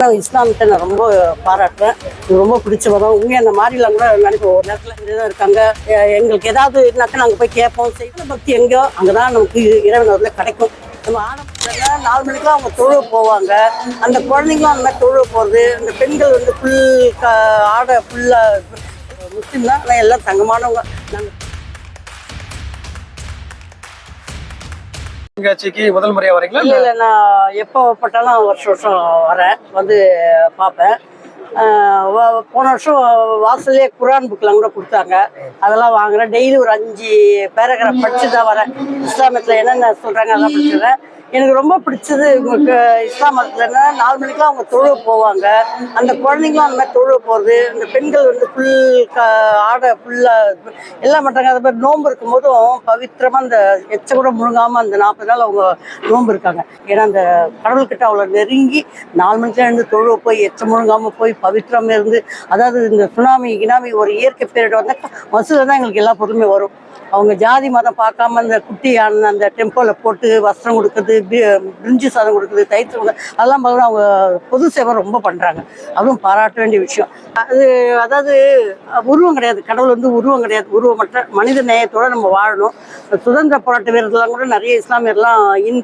நான் நான் ரொம்ப பாராட்டுவேன். எனக்கு ரொம்ப பிடிச்ச மதம் உண்மையாக அந்த மாதிரிலாம் கூட நினைப்போம் ஒரு நேரத்தில் இப்படிதான் இருக்காங்க. எங்களுக்கு ஏதாவது இருந்தாக்கா நாங்கள் போய் கேட்போம். செய்கிற பக்தி எங்கேயோ அங்கே தான் நமக்கு இரவு நேரத்தில் கிடைக்கும். நம்ம ஆரம்பத்துல நாலு மணிக்கெலாம் அவங்க தொழுவ போவாங்க. அந்த குழந்தைங்களும் அந்த மாதிரி தொழுவ போகிறது அந்த பெண்கள் வந்து ஃபுல் ஆடை ஃபுல்லாக முஸ்லீம் தான். ஆனால் எல்லாம் தங்கமானவங்க. கண்காட்சிக்கு முதல் முறையா வரீங்களா? இல்லை? நான் எப்போ பட்டாலும் வருஷம் வருஷம் வரேன். வந்து பார்ப்பேன். போன வருஷம் வாசல்லே குரான் புக்கெலாம் கூட கொடுத்தாங்க. அதெல்லாம் வாங்குறேன். டெய்லி ஒரு அஞ்சு பேராகிராஃப் படிச்சு தான் வரேன். இஸ்லாமத்தில் என்னென்ன சொல்கிறாங்க அதெல்லாம் படிச்சுறேன் எனக்கு ரொம்ப பிடிச்சது இவங்களுக்கு இஸ்லாம் மதத்தில் என்ன நாலு மணிக்கெலாம் அவங்க தொழுவ போவாங்க. அந்த குழந்தைங்களும் அந்த மாதிரி தொழுவ போகிறது அந்த பெண்கள் வந்து ஃபுல் க ஆடை ஃபுல்லாக எல்லாம் பண்ணுறாங்க அதே மாதிரி நோன்பு இருக்கும்போதும் பவித்திரமாக அந்த எச்ச கூட முழுங்காமல் அந்த நாற்பது நாள் அவங்க நோன்பு இருக்காங்க. ஏன்னா அந்த கடவுள்கிட்ட அவ்வளோ நெருங்கி நாலு மணிக்கெலாம் இருந்து தொழுவ போய் எச்ச முழுங்காமல் போய் பவித்ரம் இருந்து அதாவது இந்த சுனாமி கினாமி ஒரு இயற்கை பேரிடர் வந்தால் மசூதில் தான் எங்களுக்கு எல்லா பொருளுமே வரும். அவங்க ஜாதி மதம் பார்க்காம அந்த குட்டி யானை அந்த டெம்போவில் போட்டு வஸ்திரம் கொடுக்குறது பிரிஞ்சு சாதம் கொடுக்குறது தயிர் அதெல்லாம் பார்க்கணும். அவங்க பொது சேவை ரொம்ப பண்ணுறாங்க அதுவும் பாராட்ட வேண்டிய விஷயம். அது அதாவது உருவம் கிடையாது. கடவுள் வந்து உருவம் கிடையாது. உருவமற்ற மனித நேயத்தோடு நம்ம வாழணும். சுதந்திர போராட்ட வீரர்கள்லாம் கூட நிறைய இஸ்லாமியர்லாம் இன்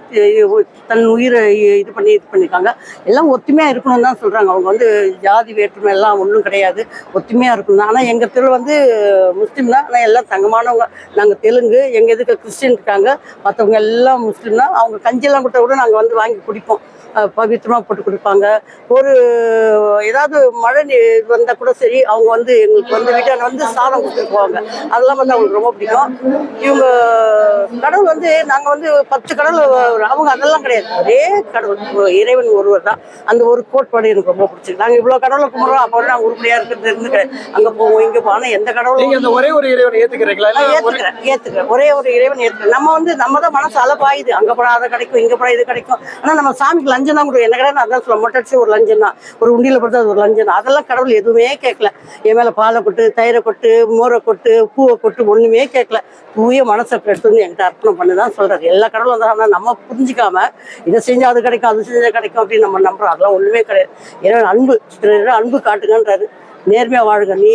தன் உயிரை இது பண்ணி இது பண்ணியிருக்காங்க. எல்லாம் ஒத்துமையாக இருக்கணும்னு தான் சொல்கிறாங்க அவங்க வந்து ஜாதி வேற்றுமை எல்லாம் ஒன்றும் கிடையாது. ஒத்துமையாக இருக்கணும் தான். ஆனால் எங்கள் தெரு வந்து முஸ்லீம் தான். ஆனால் எல்லாம் தங்கமானவங்க. நாங்கள் தெலுங்கு எங்கள் இதுக்கு கிறிஸ்டின் இருக்காங்க மற்றவங்க எல்லாம் முஸ்லீம் தான் அவங்க கஞ்சியெல்லாம் கொடுத்தா கூட நாங்கள் வந்து வாங்கி குடிப்போம். அஹ் பவித்திரமா போட்டு கொடுப்பாங்க. ஒரு ஏதாவது மழை நீர் வந்தால் கூட சரி அவங்க வந்து எங்களுக்கு வந்து வீட்டாண்ட வந்து சாதம் கொடுத்துட்டு போவாங்க. அதெல்லாம் வந்து அவங்களுக்கு ரொம்ப பிடிக்கும். இவங்க கடவுள் வந்து நாங்கள் வந்து பத்து கடவுள் அவங்க அதெல்லாம் கிடையாது. ஒரே கடவுள். இறைவன் ஒருவர் தான். அந்த ஒரு கோட்பாடு எனக்கு ரொம்ப பிடிச்சிருக்கு. நாங்கள் இவ்வளோ கடவுளை கும்பிட்றோம் அப்போ நாங்கள் உருப்படியாக இருக்கிறது இருந்து அங்கே போவோம் இங்கே போவோம். ஆனால் எந்த கடவுளும் அந்த ஒரே ஒரு இறைவனை ஏத்துக்கிறீங்களா? இல்ல நான் ஒரு- ஒரே இறைவன் ஏத்துக்கிறேன். நம்ம வந்து நம்ம தான் மனசு அலப்பாயுது. அங்க போனா அதை கிடைக்கும் இங்க போனா இது கிடைக்கும். ஆனா நம்ம சாமிக்கு லஞ்சம் தான் கொடுக்கும் என்ன கிடையாது அதான் சொல்ல மொட்டை அடிச்சு ஒரு லஞ்சம் தான் ஒரு உண்டியில் பொறுத்தா அது ஒரு லஞ்சம் தான் அதெல்லாம் கடவுள் எதுவுமே கேட்கல. என் மேலே பாலை கொட்டு தயிரை கொட்டு மோரை கொட்டு பூவை கொட்டு ஒன்றுமே கேட்கல. தூய மனசை எடுத்து வந்து என்கிட்ட அர்ப்பணம் பண்ணி தான் சொல்கிறாரு எல்லா கடவுளும் தான் நம்ம புரிஞ்சிக்காம இதை செஞ்சால் அது கிடைக்கும் அது செஞ்சால் கிடைக்கும் அப்படின்னு நம்ம நம்புறோம். அதெல்லாம் ஒன்றுமே கிடையாது. ஏன்னா அன்பு அன்பு காட்டுங்கன்றாரு. நேர்மையாக வாழுங்க நீ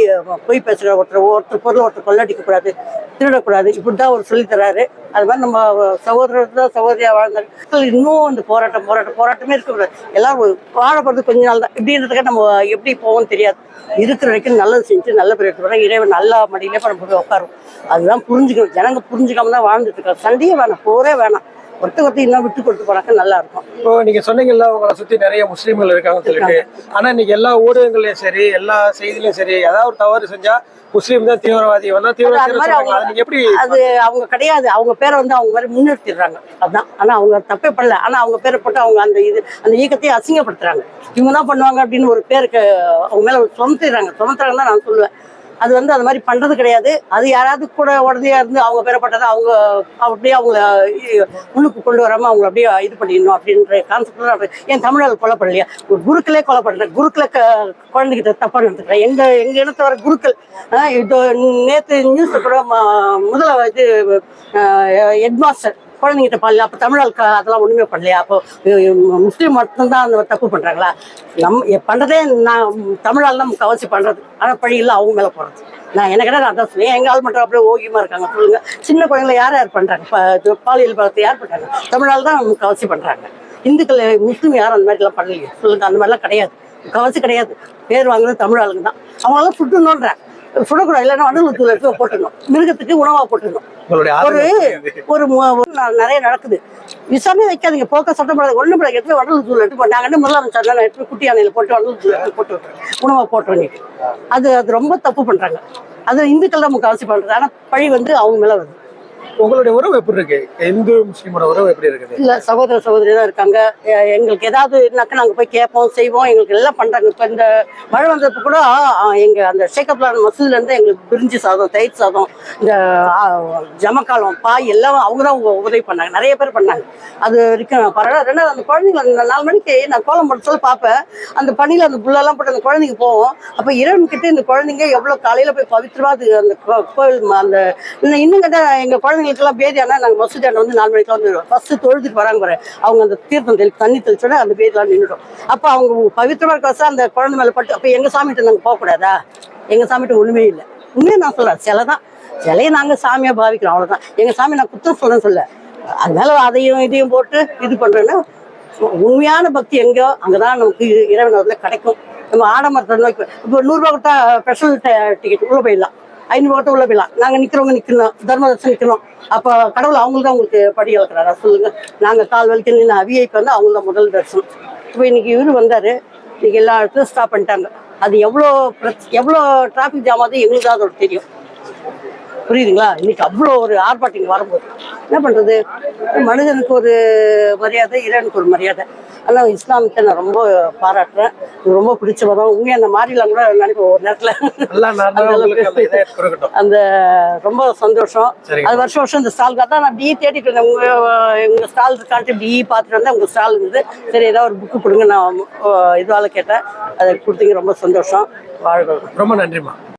போய் பேசுகிற ஒருத்தர் ஒருத்தர் பொருள் ஒருத்தர் கொள்ளடிக்கக்கூடாது திருடக்கூடாது. இப்படி தான் அவர் சொல்லித்தராரு அது மாதிரி நம்ம சகோதரர் தான் வாழ்ந்தார். வாழ்ந்தாங்க இன்னும் அந்த போராட்டம் போராட்டம் போராட்டமே இருக்கக்கூடாது. எல்லாரும் வாழ போகிறது கொஞ்ச நாள் தான். இப்படின்றதுக்கு நம்ம எப்படி போவோம்னு தெரியாது. இருக்கிற வரைக்கும் நல்லது செஞ்சு நல்ல பேர் எடுத்து இறைவன் நல்லா மடியிலே நம்ம போய் உட்காரும். அதுதான் புரிஞ்சுக்கணும். ஜனங்க புரிஞ்சுக்காம தான் வாழ்ந்துட்டு இருக்காங்க. சண்டையே வேணாம். போரே வேணாம். ஒருத்த ஒருத்தர் இன்னும் விட்டு கொடுத்து போனாக்க நல்லா இருக்கும் இப்போ நீங்க சொன்னீங்கல்ல உங்களை சுத்தி நிறைய முஸ்லீம்கள் இருக்காங்கன்னு சொல்லிட்டு. ஆனா இன்னைக்கு எல்லா ஊடகங்களையும் சரி எல்லா செய்திலையும் சரி ஏதாவது ஒரு தவறு செஞ்சா முஸ்லீம் தான் தீவிரவாதி வந்தா தீவிரவாதி எப்படி அது அவங்க கிடையாது. அவங்க பேரை வந்து அவங்க மாதிரி முன்னிறுத்திடுறாங்க. அதான். ஆனா அவங்க தப்பே பண்ணல ஆனா அவங்க பேரை போட்டு அவங்க அந்த இது அந்த இயக்கத்தையே அசிங்கப்படுத்துறாங்க. இவங்க தான் பண்ணுவாங்க அப்படின்னு ஒரு பேருக்கு அவங்க மேல சுமத்திடுறாங்க. சுமத்துறாங்கன்னு தான் நான் சொல்லுவேன். அது வந்து அந்த மாதிரி பண்றது கிடையாது. அது யாராவது கூட உடனே இருந்து அவங்க பெறப்பட்டதை அவங்க அப்படியே அவங்கள உள்ளுக்கு முன்னுக்கு கொண்டு வராம அவங்க அப்படியே இது பண்ணிடணும் அப்படின்ற கான்செப்ட் என் தமிழர்கள் கொலை பண்ணலையா ஒரு குருக்களே கொலை பண்றேன் குருக்களை க குழந்தைகிட்ட தப்பா நடந்துக்கிறேன் எங்க எங்க இனத்தை வர குருக்கள் இதோ இது நேத்து நியூஸ் கூட ம- முதல இது ஹெட்மாஸ்டர் குழந்தைங்கிட்ட பண்ணல அப்போ தமிழ் அதெல்லாம் ஒன்றுமே பண்ணலையா? அப்போ முஸ்லீம் மட்டும்தான் அந்த தப்பு பண்ணுறாங்களா நம் எ- நான் தமிழால் தான் முக்கால்வாசி பண்ணுறது ஆனால் பழியெல்லாம் அவங்க மேலே போகிறது நான் எனக்கு நான் அதான் சொல்லுவேன் எங்கள் ஆள் மட்டும் அப்படியே ஓகியமாக இருக்காங்க சொல்லுங்க. சின்ன குழந்தைங்கள யார் யார் பண்ணுறாங்க இப்போ பாலியல் பலத்தை யார் பண்ணுறாங்க தமிழால் தான் முக்கால்வாசி பண்ணுறாங்க இந்துக்கள் முஸ்லீம் யாரும் அந்த மாதிரிலாம் பண்ணலையே. சொல்லுங்க அந்த மாதிரிலாம் கிடையாது. முக்கால்வாசி கிடையாது. பேர் வாங்குறது தமிழ் ஆளுங்க தான் அவங்களாம் சொல்கிறேன் சுடக்கூடாது இல்லைன்னா வண்டல் தூள் எடுத்து போட்டுடணும். மிருகத்துக்கு உணவாக உங்களுடைய ஒரு ஒரு நிறைய நடக்குது. விசாரணை வைக்காதீங்க போக்க சட்டம் போடாது ஒண்ணு போடாது எடுத்து வண்டல் தூள் எடுத்து போட்டு நாங்கள் முதலமைச்சர் நான் எடுத்து குட்டி யானையில போட்டு வண்டல் தூள் எடுத்து போட்டு உணவை போட்டுறேன் அது அது ரொம்ப தப்பு பண்றாங்க. அது இந்துக்கள் தான் முக்கால்வாசி பண்றது. ஆனா பழி வந்து அவங்க மேல வருது. உங்களுடைய உறவு எப்படி இருக்கு? இந்து முஸ்லீமோட உறவு எப்படி இருக்குது? இல்ல சகோதர சகோதரி தான் இருக்காங்க எங்களுக்கு ஏதாவது இருந்தாக்கா நாங்க போய் கேட்போம் செய்வோம். எங்களுக்கு எல்லாம் பண்றாங்க. இப்ப இந்த மழை வந்தப்ப கூட எங்க அந்த ஷேக்கப்லான் மசூதுல இருந்து எங்களுக்கு பிரிஞ்சு சாதம் தயிர் சாதம் இந்த ஜமக்காலம் பாய் எல்லாம் அவங்க தான் உதவி பண்ணாங்க. நிறைய பேர் பண்ணாங்க. அது வரைக்கும் பரவாயில்ல. ரெண்டாவது அந்த குழந்தைங்க அந்த நாலு மணிக்கு நான் கோலம் போட்டு சொல்ல பார்ப்பேன். அந்த பணியில அந்த புல்லெல்லாம் போட்டு அந்த குழந்தைங்க போவோம். அப்ப இரவு கிட்ட இந்த குழந்தைங்க எவ்வளவு காலையில போய் பவித்திரமா அது அந்த கோ- ம- அந்த இன்னும் இன்னும் கேட்டா எங்க குழந்தைங்க எங்களுக்கெல்லாம் பேதியானா நாங்கள் மசூதியான வந்து நாலு மணிக்கெல்லாம் வந்துடுவோம் ஃபஸ்ட்டு தொழுதுட்டு வராங்க பாரு. அவங்க அந்த தீர்த்தம் தெளி தண்ணி தெளிச்சோட அந்த பேதியெல்லாம் நின்றுடும் அப்போ அவங்க பவித்திரமாக இருக்க அந்த குழந்தை மேலே பட்டு அப்போ எங்கள் சாமிகிட்ட நாங்கள் போகக்கூடாதா? எங்கள் சாமிகிட்ட ஒன்றுமே இல்லை. உண்மையை நான் சொல்கிறேன் சிலை தான். சிலையை நாங்கள் சாமியாக பாவிக்கிறோம். அவ்வளோதான் எங்கள் சாமி நான் குத்தம் சொல்கிறேன்னு சொல்ல அதனால அதையும் இதையும் போட்டு இது பண்ணுறேன்னா உண்மையான பக்தி எங்கேயோ அங்கே தான் நமக்கு இறைவன் அதில் கிடைக்கும். நம்ம ஆடம்பரத்தை நோக்கி இப்போ நூறுரூவா கொடுத்தா ஸ்பெஷல் டிக்கெட் உள்ளே போயிடலாம். ஐநூறு ஓட்ட உள்ள போயிடலாம். நாங்கள் நிற்கிறவங்க நிற்கணும் தர்மதர்சன் நிற்கணும் அப்போ கடவுள் அவங்களுக்கு தான் உங்களுக்கு படி இழக்கிறாரா சொல்லுங்க. நாங்கள் கால் வலிக்கு நின்று விஐக்கு வந்து அவங்க தான் முதல் தரிசனம். இப்போ இன்னைக்கு இவர் வந்தார். இன்னைக்கு எல்லா இடத்துலையும் ஸ்டாப் பண்ணிட்டாங்க. அது எவ்வளோ எவ்வளோ டிராஃபிக் ஜாம் ஆகுது எங்களுக்கு தான் அதோட தெரியும். புரியுதுங்களா? இன்னைக்கு அவ்வளோ ஒரு ஆர்ப்பாட்டம் இங்க வரும்போது. என்ன பண்றது? மனிதனுக்கு ஒரு மரியாதை இறைவனுக்கு ஒரு மரியாதை. ஆனால் இஸ்லாமியத்தை நான் ரொம்ப பாராட்டுறேன். ரொம்ப பிடிச்ச மதம் உண்மையாக அந்த மாதிரிலாம் கூட நினைப்பேன் ஒரு நேரத்தில். அந்த ரொம்ப சந்தோஷம். அது வருஷம் வருஷம் இந்த ஸ்டால் தான் நான் அப்படியே தேடிட்டு இருந்தேன். உங்க உங்க ஸ்டால் இருக்கான்ட்டு இப்படி பார்த்துட்டு வந்தேன். உங்க ஸ்டால் இருந்தது. சரி ஏதாவது ஒரு புக்கு கொடுங்க. நான் இதுவால கேட்டேன். அதை கொடுத்தீங்க ரொம்ப சந்தோஷம். வாழ்க ரொம்ப நன்றிம்மா.